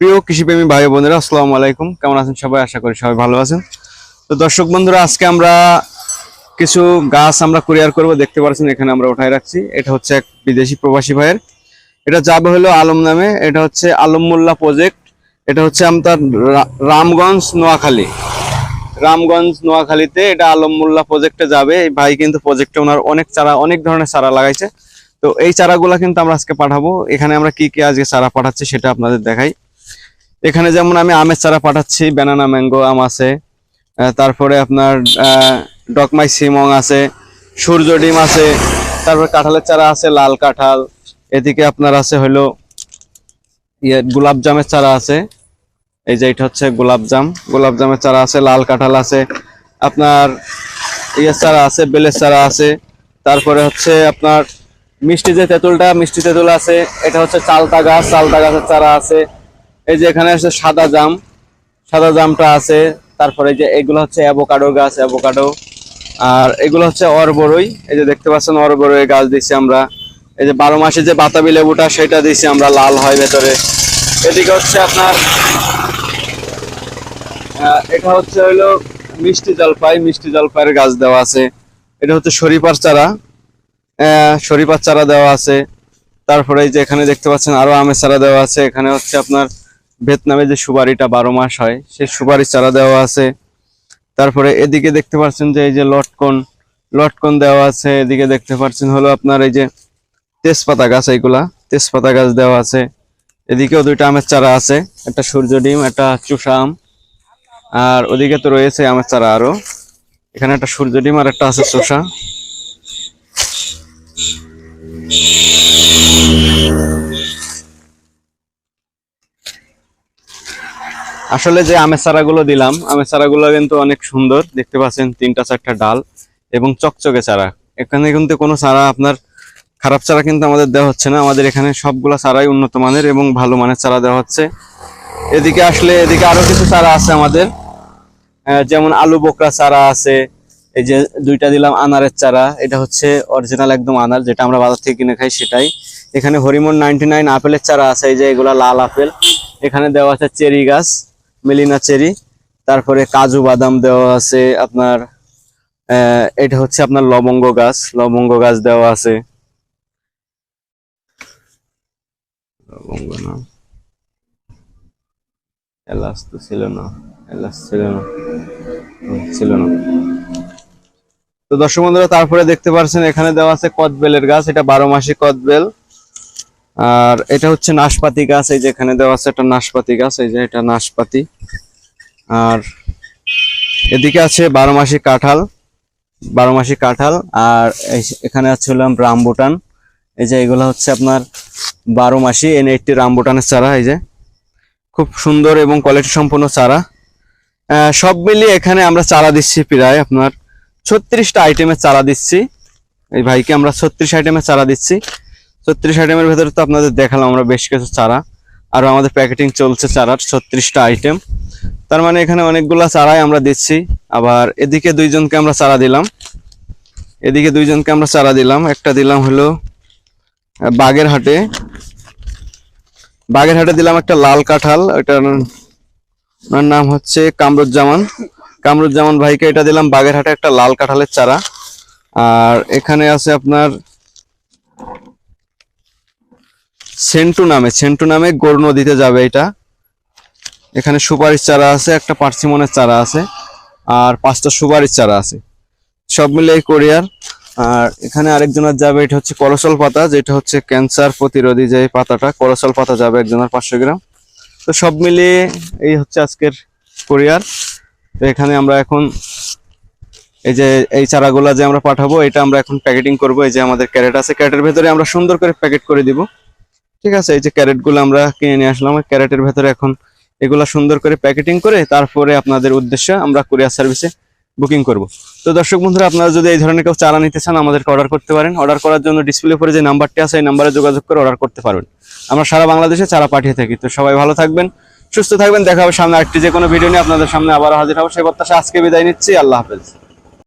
প্রিয় কৃষিপ্রেমী ভাই বোনেরা, আসসালামু আলাইকুম। কেমন আছেন সবাই? আশা করি সবাই ভালো আছেন। তো দর্শক বন্ধুরা, আজকে আমরা কিছু গাছ আমরা কুরিয়ার করব। দেখতে পাচ্ছেন, এখানে আমরা উঠাই রাখছি। এটা হচ্ছে এক বিদেশি প্রবাসী ভাইয়ের। এটা যাবে হলো আলম নামে। এটা হচ্ছে আলম মোল্লা প্রজেক্ট এটা হচ্ছে আপনার রা- রামগঞ্জ, নোয়াখালী। রামগঞ্জ, নোয়াখালীতে এটা আলম মোল্লা প্রজেক্টে যাবে। এই ভাই কিন্তু প্রজেক্টে ওনার অনেক চারা, অনেক ধরনের চারা লাগাইছে। তো এই চারাগুলা কিন্তু আমরা আজকে পাঠাবো। এখানে আমরা কি কি আজকে চারা পাঠাচ্ছি সেটা আপনাদের দেখাই। এখানে যেমন আমি আমের চারা পাঠাচ্ছি ব্যানানা ম্যাঙ্গো আম আছে। তারপরে আপনার ডকমাই সিমং আছে, সূর্য ডিম আছে, তারপর কাঁঠালের চারা আছে, লাল কাঁঠাল, এদিকে আপনার আছে হলো ইয়ে গোলাপ জামের চারা আছে। এই যে এটা হচ্ছে গোলাপ জাম, গোলাপ জামের চারা আছে, লাল কাঁঠাল আছে। আপনার ইয়ের চারা আছে, বেলের চারা আছে। তারপরে হচ্ছে আপনার মিষ্টি যে তেঁতুলটা, মিষ্টি তেঁতুল আছে, এটা হচ্ছে চালতা গাছ, চালতা গাছের চারা আছে। এই যে এখানে আছে সাদা জাম, সাদা জামটা আছে, তারপরে যে এগুলো হচ্ছে অ্যাভোকাডো গাছ অ্যাভোকাডো আর এগুলো হচ্ছে অরবরই, এই যে দেখতে পাচ্ছেন অরবরই গাছ দিছি আমরা, এই যে বারো মাসে যে বাতাবি লেবুটা সেটা দিছি আমরা, লাল হয় ভেতরে। এদিকে হচ্ছে আপনার এটা হচ্ছে হইল মিষ্টি জলপাই, মিষ্টি জলপাইয়ের গাছ দেওয়া আছে। এটা হচ্ছে শরীফার চারা শরীফার চারা দেওয়া আছে। তারপরে এই যে এখানে দেখতে পাচ্ছেন আরও আমের চারা দেওয়া আছে। এখানে হচ্ছে আপনার ভিয়েতনামে যে সুপারিটা বারো মাস হয়, সেই সুপারির চারা দেওয়া আছে। তারপরে এদিকে দেখতে পাচ্ছেন যে এই যে লটকন লটকন দেওয়া আছে। এদিকে দেখতে পাচ্ছেন হলো আপনার এই যে তেজপাতা গাছ, এইগুলা তেজপাতা গাছ দেওয়া আছে। এদিকেও দুইটা আমের চারা আছে, একটা সূর্য ডিম, একটা চুষা আম। আর ওদিকে তো রয়েছে আমের চারা আরও। এখানে একটা সূর্য ডিম আর একটা আছে চুষা। আসলে যে আমের চারাগুলো দিলাম আমের চারাগুলো কিন্তু অনেক সুন্দর। দেখতে পাচ্ছেন তিনটা, চারটা ডাল এবং চকচকে চারা। এখানে কিন্তু কোনো চারা আপনার খারাপ চারা কিন্তু আমাদের দেওয়া হচ্ছে না। আমাদের এখানে সবগুলা চারাই উন্নত মানের এবং ভালো মানের চারা দেওয়া হচ্ছে। এদিকে আসলে এদিকে আরও কিছু চারা আছে আমাদের। যেমন আলু বোকরা চারা আছে। এই যে দুইটা দিলাম আনারের চারা। এটা হচ্ছে অরিজিনাল একদম আনার, যেটা আমরা বাজার থেকে কিনে খাই সেটাই। এখানে হরিমন নাইনটি নাইন আপেলের চারা আছে। এই যে এগুলা লাল আপেল। এখানে দেওয়া আছে চেরি গাছ। মেলিনা চেরি, তারপরে কাজু বাদাম দেওয়া আছে আপনার এটা হচ্ছে আপনার লবঙ্গ গাছ লবঙ্গ গাছ দেওয়া আছে। লবঙ্গ তো ছিল না ছিল না ছিল না। তো দর্শক বন্ধুরা, তারপরে দেখতে পাচ্ছেন এখানে দেওয়া আছে কদবেলের গাছ, এটা বারো মাসি কদবেল। আর এটা হচ্ছে নাশপাতি গাছ, এই যে এখানে দেওয়া আছে একটা নাশপাতি গাছ, এই যে এটা নাশপাতি। আর এদিকে আছে বারো মাসি কাঁঠাল বারো মাসি কাঁঠাল, আর এখানে আছে হলাম রামবুটান। এই যে এগুলো হচ্ছে আপনার বারো মাসি এন এইটটি রামবুটানের চারা, এই যে। খুব সুন্দর এবং কোয়ালিটি সম্পন্ন চারা। সব মিলিয়ে এখানে আমরা চারা দিচ্ছি প্রায় আপনার ছত্রিশটা আইটেমের চারা দিচ্ছি। এই ভাইকে আমরা ছত্রিশ আইটেমের চারা দিচ্ছি। ছত্রিশ আইটেমের ভেতরে তো আপনাদের দেখালাম আমরা বেশ কিছু চারা। আর আমাদের প্যাকেটিং চলছে চারার ছত্রিশটা আইটেম তার মানে এখানে অনেকগুলো চারাই আমরা দিচ্ছি। আবার এদিকে দুইজনকে আমরা চারা দিলাম। এদিকে দুইজনকে আমরা চারা দিলাম। একটা দিলাম হলো বাগেরহাটে। বাগেরহাটে দিলাম একটা লাল কাঁঠাল। এটার ওনার নাম হচ্ছে কামরুজ্জামান। কামরুজ্জামান ভাইকে এটা দিলাম। বাগেরহাটে একটা লাল কাঁঠালের চারা। আর এখানে আছে আপনার সেন্টু নামে সেন্টু নামে গোর নদীতে যাবে এটা। এখানে সুপারিশ চারা আছে, একটা পার্সিমনের চারা আছে, আর পাঁচটা সুপারিশ চারা আছে। সব মিলে এই কোরিয়ার। আর এখানে আরেকজনের যাবে, এটা হচ্ছে করসল পাতা, যেটা হচ্ছে ক্যান্সার প্রতিরোধী যে পাতাটা করসল পাতা যাবে একজনের পাঁচশো গ্রাম। তো সব মিলিয়ে এই হচ্ছে আজকের কোরিয়ার। তো এখানে আমরা এখন এই যে, এই চারাগুলা যে আমরা পাঠাবো, এটা আমরা এখন প্যাকেটিং করব। এই যে আমাদের ক্যারেট আছে, ক্যারেটের ভেতরে আমরা সুন্দর করে প্যাকেট করে দিব। ঠিক আছে, এই যে ক্যারেটগুলো আমরা কিনে নিয়ে আসলাম ক্যারেটের ভেতরে এখন এগুলা সুন্দর করে প্যাকেটিং করে তারপরে আপনাদের উদ্দেশ্যে আমরা কুরিয়ার সার্ভিসে বুকিং করব। তো দর্শক বন্ধুরা, আপনারা যদি এই ধরনের কেউ চারা নিতে চান, আমাদেরকে অর্ডার করতে পারেন। অর্ডার করার জন্য ডিসপ্লে উপরে যে নাম্বারটি আছে, এই নাম্বারে যোগাযোগ করে অর্ডার করতে পারবেন। আমরা সারা বাংলাদেশে চারা পাঠিয়ে থাকি। তো সবাই ভালো থাকবেন, সুস্থ থাকবেন। দেখা হবে সামনে আরেকটি যে কোনো ভিডিও নিয়ে আপনাদের সামনে আবার হাজির হব। সেই প্রত্যাশা আজকে বিদায় নিচ্ছি। আল্লাহ হাফেজ।